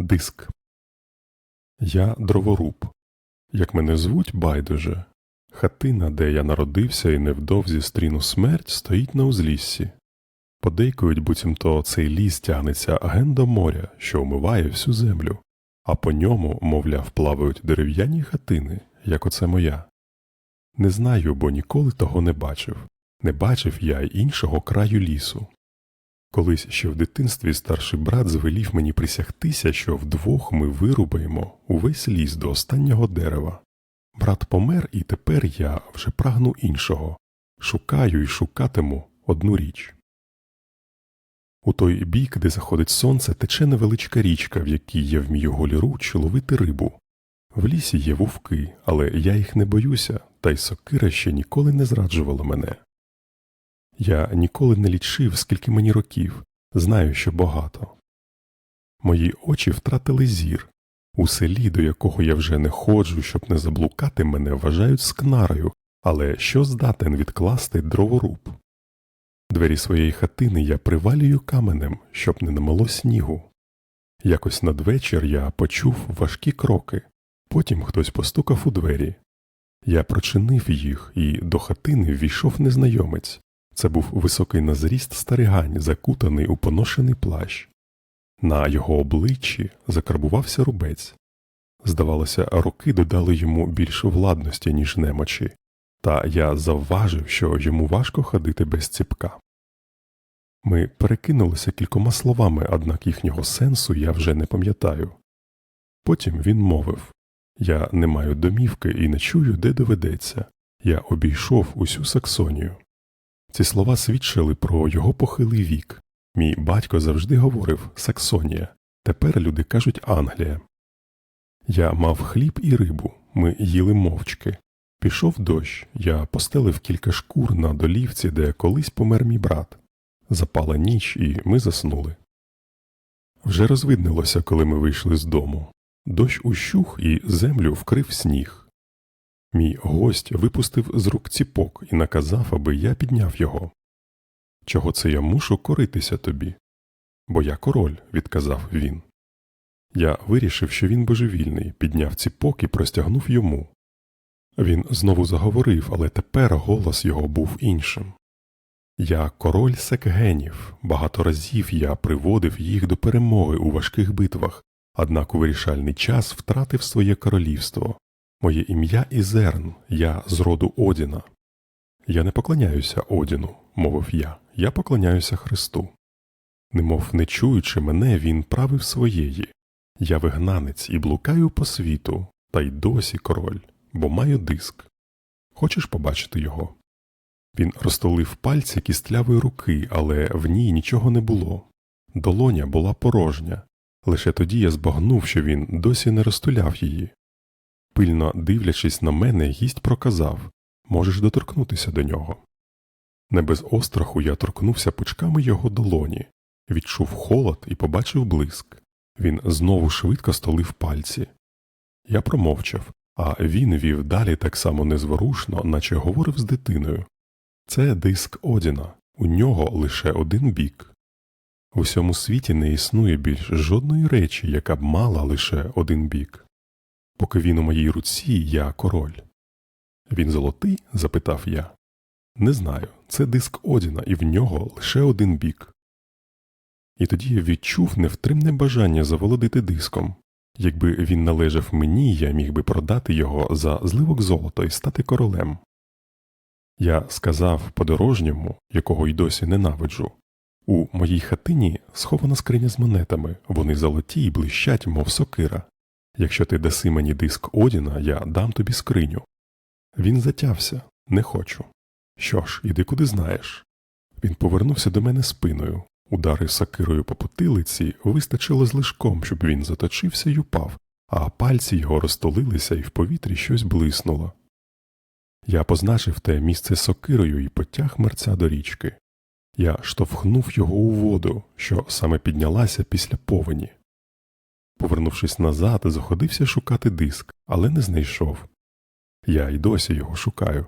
Диск. Я дроворуб. Як мене звуть байдуже. Хатина, де я народився і невдовзі стріну смерть, стоїть на узліссі. Подейкують, буцімто цей ліс тягнеться аген до моря, що омиває всю землю, а по ньому, мовляв, плавають дерев'яні хатини, як оце моя. Не знаю, бо ніколи того не бачив. Не бачив я й іншого краю лісу. Колись ще в дитинстві старший брат звелів мені присягтися, що вдвох ми вирубаємо увесь ліс до останнього дерева. Брат помер, і тепер я вже прагну іншого. Шукаю і шукатиму одну річ. У той бік, де заходить сонце, тече невеличка річка, в якій я вмію голіруч ловити рибу. В лісі є вовки, але я їх не боюся, та й сокира ще ніколи не зраджувала мене. Я ніколи не лічив, скільки мені років, знаю, що багато. Мої очі втратили зір. У селі, до якого я вже не ходжу, щоб не заблукати, мене вважають скнарою, але що здатен відкласти дроворуб? Двері своєї хатини я привалюю каменем, щоб не намело снігу. Якось надвечір я почув важкі кроки, потім хтось постукав у двері. Я прочинив їх, і до хатини ввійшов незнайомець. Це був високий на зріст старигань, закутаний у поношений плащ. На його обличчі закарбувався рубець. Здавалося, роки додали йому більше владності, ніж немочі, та я завважив, що йому важко ходити без ціпка. Ми перекинулися кількома словами, однак їхнього сенсу я вже не пам'ятаю. Потім він мовив Я не маю домівки і не чую, де доведеться. Я обійшов усю Саксонію. Ці слова свідчили про його похилий вік. Мій батько завжди говорив Саксонія, тепер люди кажуть Англія. Я мав хліб і рибу, ми їли мовчки. Пішов дощ, я постелив кілька шкур на долівці, де колись помер мій брат. Запала ніч, і ми заснули. Вже розвиднилося, коли ми вийшли з дому. Дощ ущух і землю вкрив сніг. Мій гость випустив з рук ціпок і наказав, аби я підняв його. Чого це я мушу коритися тобі? Бо я король, відказав він. Я вирішив, що він божевільний, підняв ціпок і простягнув йому. Він знову заговорив, але тепер голос його був іншим. Я король секгенів, багато разів я приводив їх до перемоги у важких битвах, однак у вирішальний час втратив своє королівство. Моє ім'я Ізерн, я з роду Одіна. Я не поклоняюся Одіну, мовив я, я поклоняюся Христу. Немов не чуючи мене, він правив своєї. Я вигнанець і блукаю по світу, та й досі король, бо маю диск. Хочеш побачити його? Він розтолив пальці кістлявої руки, але в ній нічого не було. Долоня була порожня. Лише тоді я збагнув, що він досі не розтуляв її. Пильно дивлячись на мене, гість проказав можеш доторкнутися до нього. Не без остраху я торкнувся пучками його долоні, відчув холод і побачив блиск. Він знову швидко столив пальці. Я промовчав, а він вів далі так само незворушно, наче говорив з дитиною. Це диск Одіна, у нього лише один бік. В усьому світі не існує більш жодної речі, яка б мала лише один бік. Поки він у моїй руці, я король. Він золотий? запитав я. Не знаю, це диск Одіна, і в нього лише один бік. І тоді я відчув невтримне бажання заволодити диском. Якби він належав мені, я міг би продати його за зливок золота і стати королем. Я сказав подорожньому, якого й досі ненавиджу. У моїй хатині схована скриня з монетами, вони золоті й блищать, мов сокира. Якщо ти даси мені диск Одіна, я дам тобі скриню. Він затявся, не хочу. Що ж, іди куди знаєш. Він повернувся до мене спиною, удари сокирою по потилиці вистачило з лишком, щоб він заточився й упав, а пальці його розтолилися і в повітрі щось блиснуло. Я позначив те місце сокирою і потяг мерця до річки. Я штовхнув його у воду, що саме піднялася після повені. Повернувшись назад, заходився шукати диск, але не знайшов. Я й досі його шукаю.